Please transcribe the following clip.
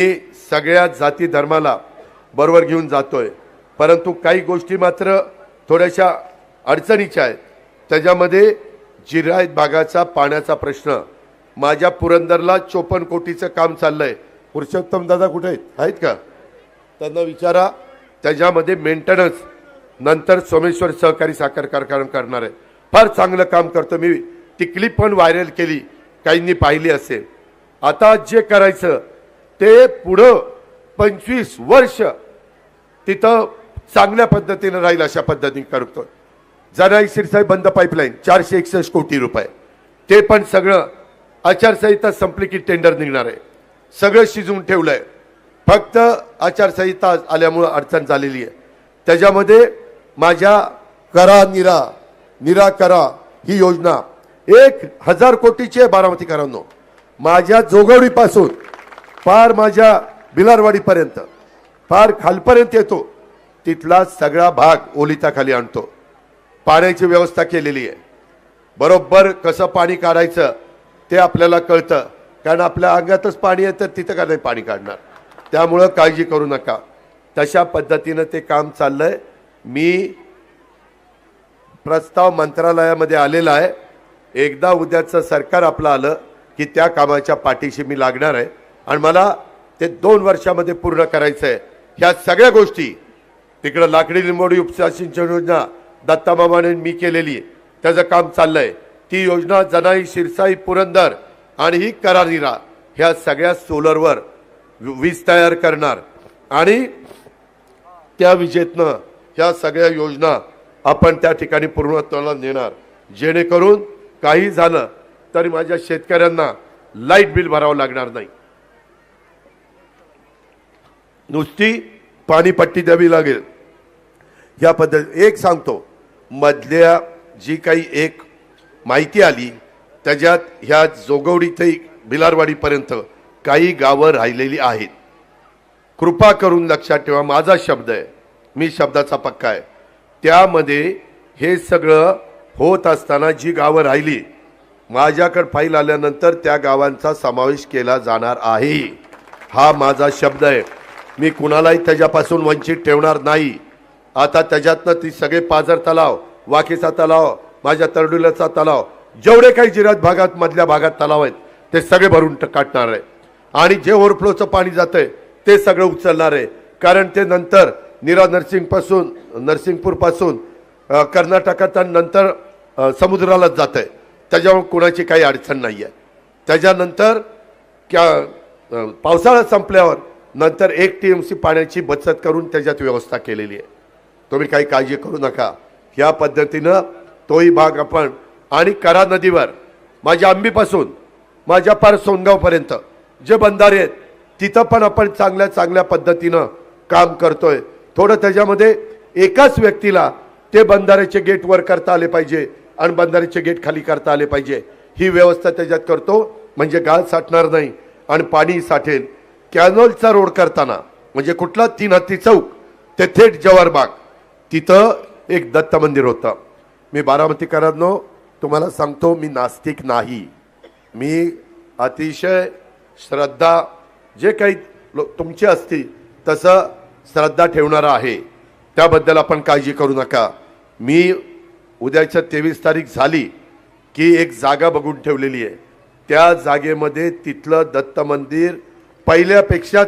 मी सगळ्या जाती धर्माला बरोबर घेऊन जातोय. परंतु काही गोष्टी मात्र थोड्याशा अडचणीच्या आहेत. त्याच्यामध्ये जिरायत भागाचा पाण्याचा प्रश्न. माझ्या पुरंदरला चोपन्न कोटीचं काम चाललंय. पुरुषोत्तम दादा कुठे आहेत? आहेत का? त्यांना विचारा. त्याच्यामध्ये मेंटेनन्स नंतर सोमेश्वर सहकारी साखर कारखाना करणार आहे. फार चांगलं काम करतो मी. ती क्लिप पण व्हायरल केली. काहींनी पाहिली असेल. आता जे करायचं ते पुढं पंचवीस वर्ष तिथं चांगल्या पद्धतीनं राहील अशा पद्धतीने करतो जनाई शिरसाई बंद पाईपलाईन चारशे एकसष्ट कोटी रुपये. ते पण सगळं आचारसंहिता संपली की टेंडर निघणार आहे. सगळं शिजवून ठेवलं आहे फक्त आचारसंहिता आल्यामुळं अडचण झालेली आहे. त्याच्यामध्ये माझ्या करा निरा निरा करा ही योजना एक हजार कोटीची आहे बारामतीकरांनो. माझ्या जोगवडीपासून फार माझ्या बिलारवाडीपर्यंत. फार खालपर्यंत येतो. तिथला सगळा भाग ओलिताखाली आणतो. पाण्याची व्यवस्था केलेली आहे. बरोबर कसं पाणी काढायचं ते आपल्याला कळतं. कारण आपल्या अंगातच पाणी येतं तिथं का नाही पाणी काढणार? त्यामुळं काळजी करू नका. तशा पद्धतीनं ते काम चाललंय. मी प्रस्ताव मंत्रालयामध्ये आलेला आहे. एकदा उद्याचं सरकार आपलं आलं की त्या कामाच्या पाठीशी मी लागणार आहे. आणि मला ते दोन वर्षामध्ये पूर्ण करायचं आहे ह्या सगळ्या गोष्टी तिकडं लाकडी लिंबोडी उपसा सिंचन योजना दत्तामामाने मी केलेली त्याचं काम चाललंय. ती योजना जनाई शिरसाई पुरंदर आणि ही करारीरा ह्या सगळ्या सोलरवर वीज तयार करणार. आणि त्या विजेतनं ह्या सगळ्या योजना आपण त्या ठिकाणी पूर्णत्वाला नेणार. जेणेकरून काही झालं तरी माझ्या शेतकऱ्यांना लाइट बिल भरावं लागणार नाही. नुसती पाणीपट्टी द्यावी लागेल. या पद्धत एक सांगतो. मधल्या जी काही एक माहिती आली त्याच्यात ह्या जोगवडी ते बिलारवाडीपर्यंत काही गावं राहिलेली आहेत. कृपा करून लक्षात ठेवा माझा शब्द आहे. मी शब्दाचा पक्का आहे. त्यामध्ये हे सगळं होत असताना जी गावं राहिली माझ्याकडे फाईल आल्यानंतर त्या गावांचा समावेश केला जाणार आहे. हा माझा शब्द आहे. मी कुणालाही त्याच्यापासून वंचित ठेवणार नाही. आता त्याच्यातनं ती सगळे पाझर तलाव वाकीचा तलाव माझ्या तरडुल्याचा तलाव जेवढे काही जिरात भागात मधल्या भागात तलाव आहेत ते सगळे भरून काटणार काढणार आहे. आणि जे ओव्हरफ्लोचं पाणी जातंय ते सगळं उचलणार आहे. कारण ते नंतर नीरा नरसिंगपासून नरसिंगपूरपासून कर्नाटकात आणि नंतर समुद्रालाच जात आहे त्याच्यामुळे कुणाची काही अडचण नाही आहे त्याच्यानंतर क्या पावसाळा संपल्यावर नंतर एक टी एम सी पाण्याची बचत करून त्याच्यात व्यवस्था केलेली आहे. तुम्ही काही काळजी करू नका. ह्या पद्धतीनं तोही भाग आपण आणि करा नदीवर. माझ्या आंबीपासून माझ्या पार सोनगावपर्यंत जे बंधारे आहेत तिथं पण आपण चांगल्या चांगल्या पद्धतीनं काम करतोय. थोडं त्याच्यामध्ये एकाच व्यक्तीला ते बंधाऱ्याचे गेट वर करता आले पाहिजे आणि बंधाऱ्याचे गेट खाली करता आले पाहिजे. ही व्यवस्था त्याच्यात करतो म्हणजे गाळ साठणार नाही आणि पाणी साठेल. कॅनोलचा रोड करताना म्हणजे कुठला तीन हत्ती चौक ते थेट जवारबाग तिथं एक दत्त मंदिर होतं. मी बारामतीकरांनो तुम्हाला सांगतो मी नास्तिक नाही. मी अतिशय श्रद्धा जे काही लो तुमची असती तसं श्रद्धा ठेवणारा आहे. त्याबद्दल आपण काळजी करू नका. मी उद्याच्या तेवीस तारीख झाली की एक जागा बघून ठेवलेली आहे. त्या जागेमध्ये तिथलं दत्त मंदिर पहिल्यापेक्षा